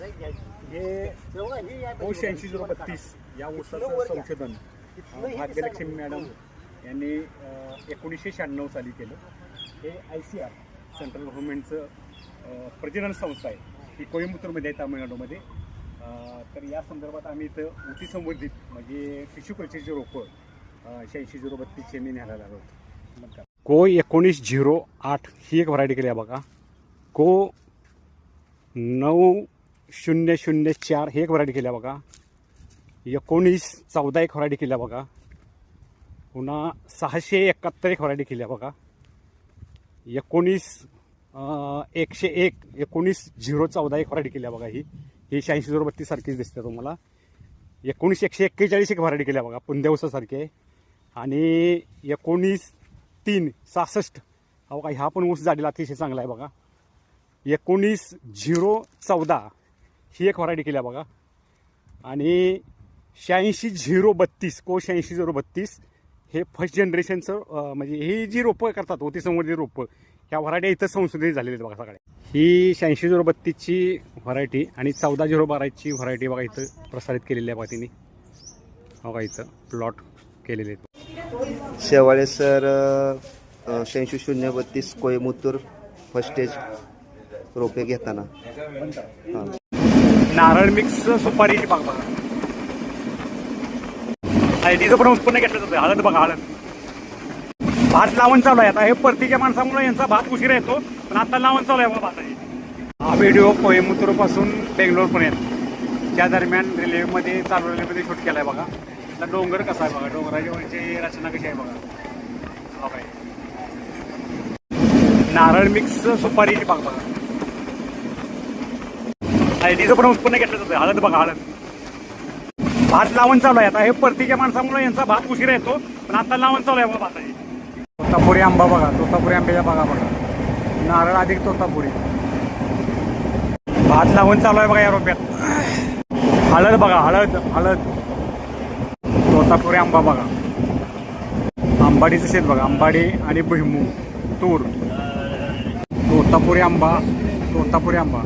हे शहाऐंशी झिरो बत्तीस या ऊसाचं संशोधन. भाग्यलक्ष्मी मॅडम यांनी एकोणीसशे शहाण्णव साली केलं. हे आय सी आर सेंट्रल गव्हर्नमेंटचं प्रजनन संस्था आहे. ही कोईंबतूरमध्ये आहे तामिळनाडूमध्ये. तर या संदर्भात आम्ही इथं ऊती संवर्धित म्हणजे टिश्यू कल्चरची रोपं शहाऐंशी झिरो बत्तीसचे मी न्यायला आलो होतो. को एकोणीस झिरो आठ ही एक व्हरायटी केली आहे बघा. को नऊ शून्य शून्य चार हे एक व्हरायटी केली आहे बघा. एकोणीस चौदा एक व्हरायटी केल्या बघा. पुन्हा सहाशे एकाहत्तर एक व्हरायटी केल्या बघा. एकोणीस एकशे एक एकोणीस झिरो चौदा एक व्हरायटी केल्या बघा ही. ही शहाऐंशी झिरो बत्तीस सारखीच दिसते तुम्हाला. एकोणीस एकशे एक्केचाळीस एक व्हरायटी केल्या बघा पुंदेवसासारखे आणि एकोणीस तीन सहासष्ट. हा बघा ह्या पण ऊस जाडीला अतिशय चांगला आहे बघा. एकोणीस झिरो चौदा. ही एक व्हरायटी केली आहे बघा. आणि शहाऐंशी झिरो बत्तीस को शहाऐंशी झिरो बत्तीस हे फर्स्ट जनरेशनचं म्हणजे ही जी रोपं करतात होती जी रोपं ह्या व्हरायटी इथं संशोधित झालेली आहेत बघा सगळ्या. ही शहाऐंशी झिरो बत्तीसची व्हरायटी आणि चौदा झिरो बाराची व्हरायटी बघा इथं प्रसारित केलेली आहे बघा तिने. बघा इथं प्लॉट केलेले आहेत. शेवाळे सर शहाऐंशी शून्य बत्तीस कोयमुतूर फर्स्ट स्टेज रोपे घेताना. हां. नारळ मिक्स सुपारीची बाग बघा हळदीचं पण उत्पन्न घेतलं जातं हळद बघा हळद भात लावण चालू आहे. आता हे परतीच्या माणसामुळे यांचा भात उशिरा येतो पण आता लावण चालू आहे बघा भाताची हा व्हिडिओ कोयमुतूरपासून बेंगलोर पर्यंत. त्या दरम्यान रेल्वेमध्ये चालू रेल्वेमध्ये शूट आहे बघा. आता डोंगर कसा आहे बघा? डोंगराची रचना कशी आहे बघा? नारळ मिक्स सुपारीची बाग बघा. हळदीचं पण उत्पन्न घेतलं जातं हळद बघा हळद भात लावण चालू आहे. आता हे परतीच्या माणसामुळे यांचा भात उशिरा येतो. पण आता लावण चालू आहे बघा भाताची तोतापुरी आंबा बघा. तोतापुरी आंब्याच्या बागा बघा. नारळ अधिक तोतापुरी. भात लावण चालू आहे बघा या रोप्यात. हळद बघा हळद हळद तोतापुरी आंबा बघा. आंबाडीचं शेत बघा. आंबाडी आणि भुईमूग तूर. तोतापुरी आंबा तोतापुरी आंबा.